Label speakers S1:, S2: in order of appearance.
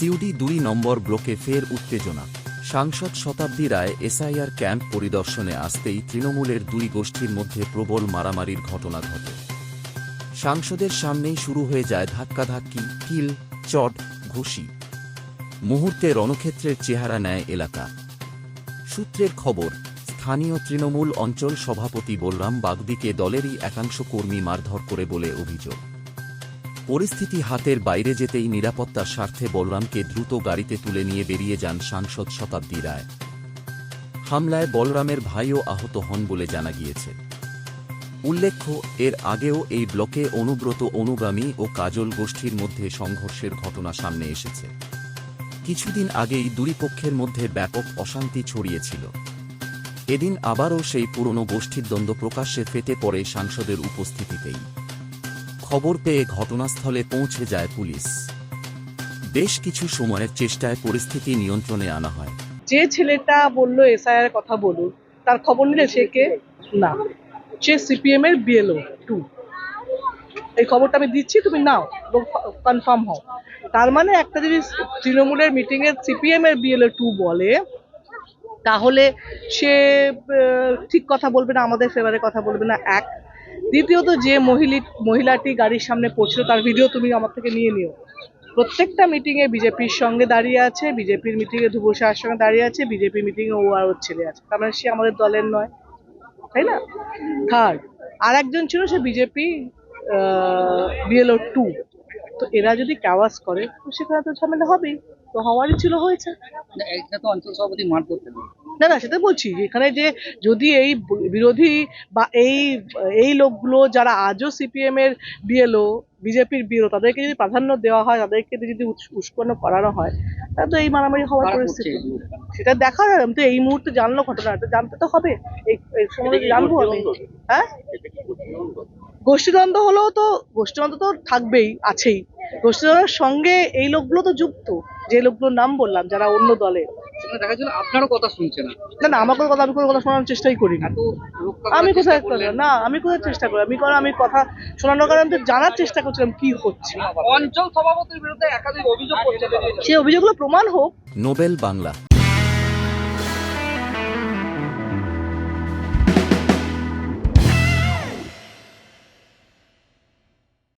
S1: সিউডি দুই নম্বর ব্লকে ফের উত্তেজনা। সাংসদ শতাব্দী রায় এসআইআর ক্যাম্প পরিদর্শনে আসতেই তৃণমূলের দুই গোষ্ঠীর মধ্যে প্রবল মারামারির ঘটনা ঘটে। সাংসদের সামনেই শুরু হয়ে যায় ধাক্কাধাক্কি, কিল, চট, ঘুষি। মুহূর্তে রণক্ষেত্রের চেহারা নেয় এলাকা। সূত্রের খবর, স্থানীয় তৃণমূল অঞ্চল সভাপতি বলরাম বাগদিকে দলেরই একাংশ কর্মী মারধর করে বলে অভিযোগ। পরিস্থিতি হাতের বাইরে যেতেই নিরাপত্তার স্বার্থে বলরামকে দ্রুত গাড়িতে তুলে নিয়ে বেরিয়ে যান সাংসদ শতাব্দী রায়। হামলায় বলরামের ভাইও আহত হন বলে জানা গিয়েছে। উল্লেখ্য, এর আগেও এই ব্লকে অনুব্রত অনুগামী ও কাজল গোষ্ঠীর মধ্যে সংঘর্ষের ঘটনা সামনে এসেছে। কিছুদিন আগেই দুই পক্ষের মধ্যে ব্যাপক অশান্তি ছড়িয়েছিল। এদিন আবারও সেই পুরনো গোষ্ঠীর দ্বন্দ্ব প্রকাশ্যে ফেটে পড়ে সাংসদের উপস্থিতিতেই। খবর পেয়ে ঘটনাস্থলে পৌঁছে যায় পুলিশ। বেশ কিছু সময়ের চেষ্টায় পরিস্থিতি নিয়ন্ত্রণে আনা হয়।
S2: যে ছেলেটা বলল এসআইআর কথা বলুন তার খবর নিলে সে কে? না। সে সিপিএম এর বিএলও, টু। এই খবরটা আমি দিচ্ছি, তুমি নাও কনফার্ম হও। তার মানে একটা যদি তৃণমূলের মিটিং এর সিপিএম এর বিএলও, টু বলে, তাহলে সে ঠিক কথা বলবে না, আমাদের ফেভারে কথা বলবে না। এক দ্বিতীয়ত যে মহিলি মহিলাটি গাড়ির সামনে পড়ছিল, তার ভিডিও তুমি আমার থেকে নিয়ে নিও। প্রত্যেকটা মিটিংয়ে বিজেপির সঙ্গে দাঁড়িয়ে আছে, বিজেপির মিটিংয়ে ধুবুর শাহের সঙ্গে দাঁড়িয়ে আছে বিজেপির মিটিংয়ে ও আর ওর ছেলে আছে তার মানে সে আমাদের দলের নয়, তাই না? থার্ড আর একজন ছিল সে বিজেপি বিএলও টু তো এরা যদি ক্যাওয়াস করে, তো সেখানে তো ঝামেলা হবেই। তো হওয়ারই ছিল হয়েছে।
S3: এটা তো অঞ্চল সভাপতি মার করতেন
S2: না না সেটা বলছি এখানে যে যদি এই বিরোধী বা এই এই লোকগুলো যারা আজও সিপিএম এর বিএলও বিজেপির বিএলও তাদেরকে যদি প্রাধান্য দেওয়া হয় তাদেরকে যদি উস্কানো করানো হয় তাহলে তো এই মারামারি হওয়ার পরিস্থিতি। সেটা দেখা যাবে আমি তো এই মুহূর্তে জানলো ঘটনা ঘটনাটা জানতে তো হবে। এই সময় জানব আমি। হ্যাঁ? গোষ্ঠীদ্বন্দ্ব? হলেও তো গোষ্ঠীদ্বন্দ্ব তো থাকবেই আছেই। গোষ্ঠীদ্বন্দ্বের সঙ্গে এই লোকগুলো তো যুক্ত যে লোকগুলোর নাম বললাম যারা অন্য দলে।
S3: সেখানে দেখা আপনারও কথা শুনছে না।
S2: না না আমার কথা আমি কোনো কথা শোনানোর চেষ্টাই করি না। আমি কোথায়। না আমি কোথায় চেষ্টা করি? আমি কারণ আমি কথা শোনানোর কারণে আমি তো জানার চেষ্টা করছিলাম কি হচ্ছে।
S3: অঞ্চল সভাপতির বিরুদ্ধে একাধিক অভিযোগ করছে
S2: সেই অভিযোগগুলো প্রমাণ হোক।
S1: নোবেল বাংলা।